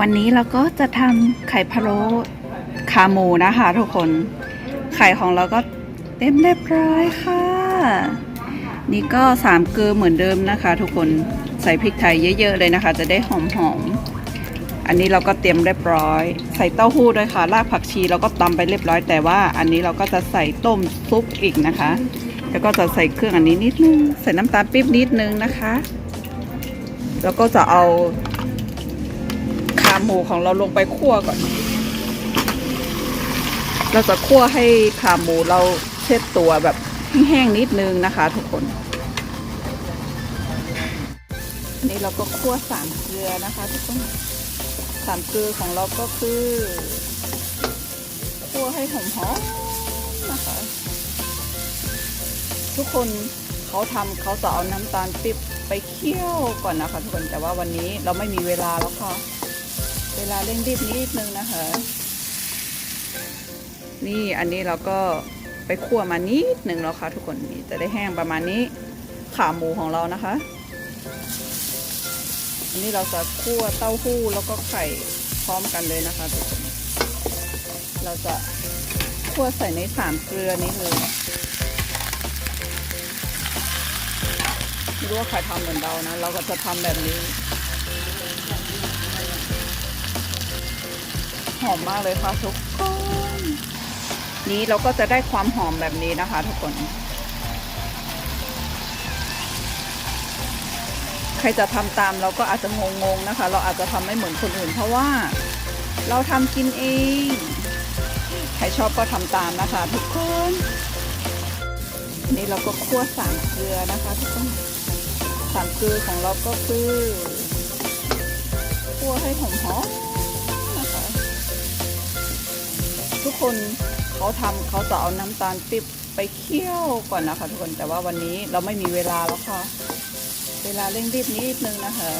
วันนี้เราก็จะทำไข่พะโล้ขาหมูนะคะทุกคน ไข่ของเราก็เต็มเรียบร้อยค่ะ นี่ก็สามเกลือเหมือนเดิมนะคะ ทุกคนใส่พริกไทยเยอะๆเลยนะคะ จะได้หอมๆ อันนี้เราก็เตรียมเรียบร้อย ใส่เต้าหู้ด้วยค่ะ รากผักชีเราก็ตำไปเรียบร้อย แต่ว่าอันนี้เราก็จะใส่ต้มซุปอีกนะคะ แล้วก็จะใส่เครื่องอันนี้นิดนึง ใส่น้ำตาลปี๊บนิดนึงนะคะ แล้วก็จะเอาาหมูของเราลงไปคั่วก่อน เราจะคั่วให้ขาหมูเราเช็ดตัวแบบแห้งๆนิดนึงนะคะ ทุกคนนนี้เราก็คั่วสามเกลือนะคะทุกคนสามเกลือของเราก็คือคั่วให้หอมๆนะคะ ทุกคนเขาทำเขาจะเอาน้ำตาลปิ๊บไปเคี่ยวก่อนนะคะ ทุกคนแต่ว่าวันนี้เราไม่มีเวลาแล้วค่ะ เวลาเร่งรีบนิดนึงนะคะ นี่อันนี้เราก็ไปคั่วมานิดหนึ่งแล้วค่ะทุกคนนี่จะได้แห้งประมาณนี้ขาหมูของเรานะคะ อันนี้เราจะคั่วเต้าหู้แล้วก็ไข่พร้อมกันเลยนะคะทุกคนเราจะคั่วใส่ในสามเกลือนี้เลยไม่รู้ว่าใครทำเหมือนเรานะ เราก็จะทำแบบนี้ หอมมากเลยค่ะทุกคนนี้เราก็จะได้ความหอมแบบนี้นะคะ ทุกคน ใครจะทำตามเราก็อาจจะงงๆนะคะ เราอาจจะทำไม่เหมือนคนอื่น เพราะว่าเราทำกินเอง ใครชอบก็ทำตามนะคะ ทุกคนนี่เราก็คั่วสามเกลือนะคะ ทุกคนสามเกลือของเราก็คือคั่วให้หอมๆ ทุกคนเขาทำเขาจะเอาน้ำตาลปิ๊บไปเคี่ยวก่อนนะคะทุกคนแต่ว่าวันนี้เราไม่มีเวลาแล้วค่ะ เวลาเร่งรีบนิดนึงนะคะ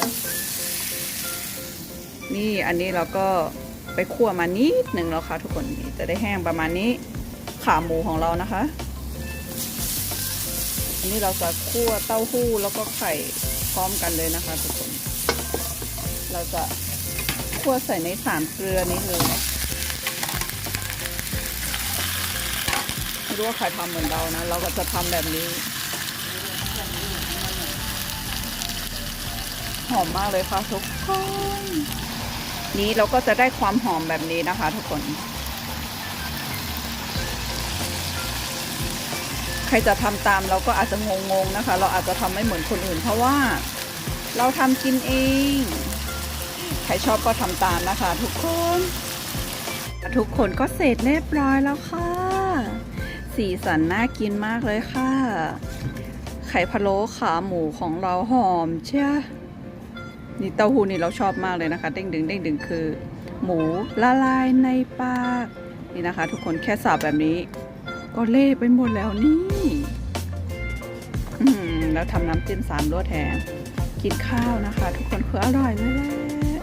นี่อันนี้เราก็ไปคั่วมานิดนึงแล้วค่ะทุกคนจะได้แห้งประมาณนี้ขาหมูของเรานะคะ อันนี้เราจะคั่วเต้าหู้แล้วก็ไข่พร้อมกันเลยนะคะทุกคน เราจะคั่วใส่ในสามเกลือนี้เลย ไม่รู้ว่าใครทำเหมือนเรานะ เราก็จะทำแบบนี้ หอมมากเลยค่ะทุกคนนี้เราก็จะได้ความหอมแบบนี้นะคะทุกคน ใครจะทำตามเราก็อาจจะงงๆนะคะ เราอาจจะทำไม่เหมือนคนอื่น เพราะว่าเราทำกินเอง ใครชอบก็ทำตามนะคะ ทุกคน ทุกคนก็เสร็จเรียบร้อยแล้วค่ะ สีสันน่ากินมากเลยค่ะ ไข่พะโล้ขาหมูของเราหอมเชียนี่เต้าหู้นี่เราชอบมากเลยนะคะ เด้งดึงเด้งดึงคือ หมูละลายในปาก นี่นะคะ ทุกคนแค่สับแบบนี้ ก็เละไปหมดแล้วนี่แล้วทำน้ำจิ้มสามรสแถมกินข้าวนะคะ ทุกคนคืออร่อยเลย